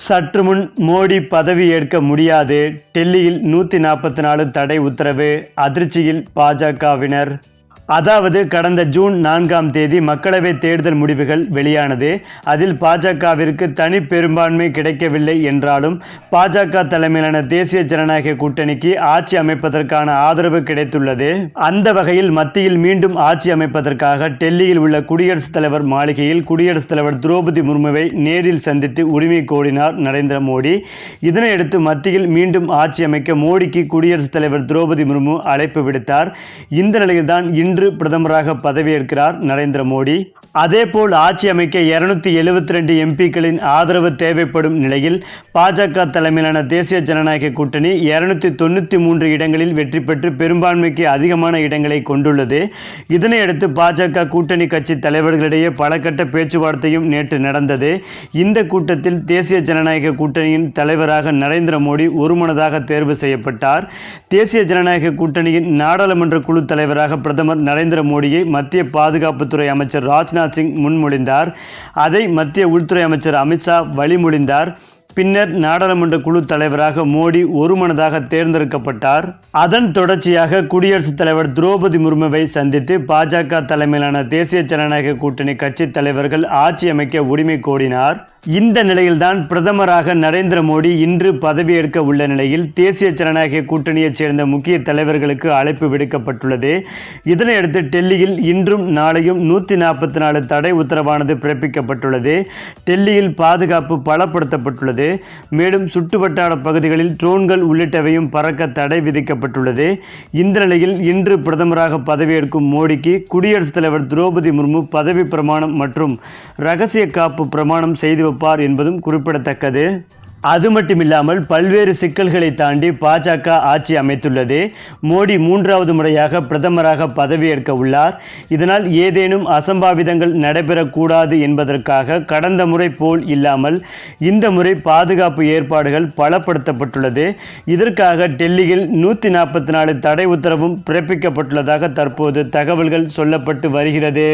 சற்று முன் மோடி பதவி ஏற்க முடியாது. டெல்லியில் நூற்றி நாற்பத்தி நாலு தடை உத்தரவு அதிர்ச்சியில் பாஜகவினர். அதாவது கடந்த ஜூன் நான்காம் தேதி மக்களவை தேர்தல் முடிவுகள் வெளியானது. அதில் பாஜகவிற்கு தனி பெரும்பான்மை கிடைக்கவில்லை என்றாலும் பாஜக தலைமையிலான தேசிய ஜனநாயக கூட்டணிக்கு ஆட்சி அமைப்பதற்கான ஆதரவு கிடைத்துள்ளது. அந்த வகையில் மத்தியில் மீண்டும் ஆட்சி அமைப்பதற்காக டெல்லியில் உள்ள குடியரசுத் தலைவர் மாளிகையில் குடியரசுத் தலைவர் திரௌபதி முர்முவை நேரில் சந்தித்து உரிமை கோரினார் நரேந்திர மோடி. இதனையடுத்து மத்தியில் மீண்டும் ஆட்சி அமைக்க மோடிக்கு குடியரசுத் தலைவர் திரௌபதி முர்மு அழைப்பு விடுத்தார். இந்த நிலையில்தான் இன்று இன்று பிரதமராக பதவியேற்கிறார் நரேந்திர மோடி. அதேபோல் ஆட்சி அமைக்க இருநூத்தி எழுபத்தி ரெண்டு எம்பிக்களின் ஆதரவு தேவைப்படும் நிலையில் பாஜக தலைமையிலான தேசிய ஜனநாயக கூட்டணி இருநூத்தி தொண்ணூற்றி மூன்று இடங்களில் வெற்றி பெற்று பெரும்பான்மைக்கு அதிகமான இடங்களை கொண்டுள்ளது. இதனையடுத்து பாஜக கூட்டணி கட்சி தலைவர்களிடையே பல கட்ட பேச்சுவார்த்தையும் நேற்று நடந்தது. இந்த கூட்டத்தில் தேசிய ஜனநாயக கூட்டணியின் தலைவராக நரேந்திர மோடி ஒருமனதாக தேர்வு செய்யப்பட்டார். தேசிய ஜனநாயக கூட்டணியின் நாடாளுமன்ற குழு தலைவராக பிரதமர் நரேந்திர மோடியை மத்திய பாதுகாப்புத்துறை அமைச்சர் ராஜ்நாத் சிங் முன்மொழிந்தார். அதை மத்திய உள்துறை அமைச்சர் அமித்ஷா வழிமொழிந்தார். பின்னர் நாடாளுமன்ற குழு தலைவராக மோடி ஒருமனதாக தேர்ந்தெடுக்கப்பட்டார். அதன் தொடர்ச்சியாக குடியரசுத் தலைவர் திரௌபதி முர்முவை சந்தித்து பாஜக தலைமையிலான தேசிய ஜனநாயக கூட்டணி கட்சி தலைவர்கள் ஆட்சி அமைக்க உரிமை கோரினார். இந்த நிலையில்தான் பிரதமராக நரேந்திர மோடி இன்று பதவியேற்க உள்ள நிலையில் தேசிய ஜனநாயக கூட்டணியைச் சேர்ந்த முக்கிய தலைவர்களுக்கு அழைப்பு விடுக்கப்பட்டுள்ளது. இதனையடுத்து டெல்லியில் இன்றும் நாளையும் நூற்றி நாற்பத்தி நாலு தடை உத்தரவானது பிறப்பிக்கப்பட்டுள்ளது. டெல்லியில் பாதுகாப்பு பலப்படுத்தப்பட்டுள்ளது. மேலும் சுட்டுவட்டார பகுதிகளில் ட்ரோன்கள் உள்ளிட்டவையும் பறக்க தடை விதிக்கப்பட்டுள்ளது. இந்த நிலையில் இன்று பிரதமராக பதவியேற்கும் மோடிக்கு குடியரசுத் தலைவர் திரௌபதி முர்மு பதவி பிரமாணம் மற்றும் ரகசிய காப்பு பிரமாணம் செய்து வைப்பார் என்பதும் குறிப்பிடத்தக்கது. அது மட்டுமில்லாமல் பல்வேறு சிக்கல்களை தாண்டி பாஜக ஆட்சி அமைத்துள்ளது. மோடி மூன்றாவது முறையாக பிரதமராக பதவியேற்க உள்ளார். இதனால் ஏதேனும் அசம்பாவிதங்கள் நடைபெறக்கூடாது என்பதற்காக கடந்த முறை போல் இல்லாமல் இந்த முறை பாதுகாப்பு ஏற்பாடுகள் பலப்படுத்தப்பட்டுள்ளது. இதற்காக டெல்லியில் நூற்றி நாற்பத்தி நாலு தடை உத்தரவும் பிறப்பிக்கப்பட்டுள்ளதாக தற்போது தகவல்கள் சொல்லப்பட்டு வருகிறது.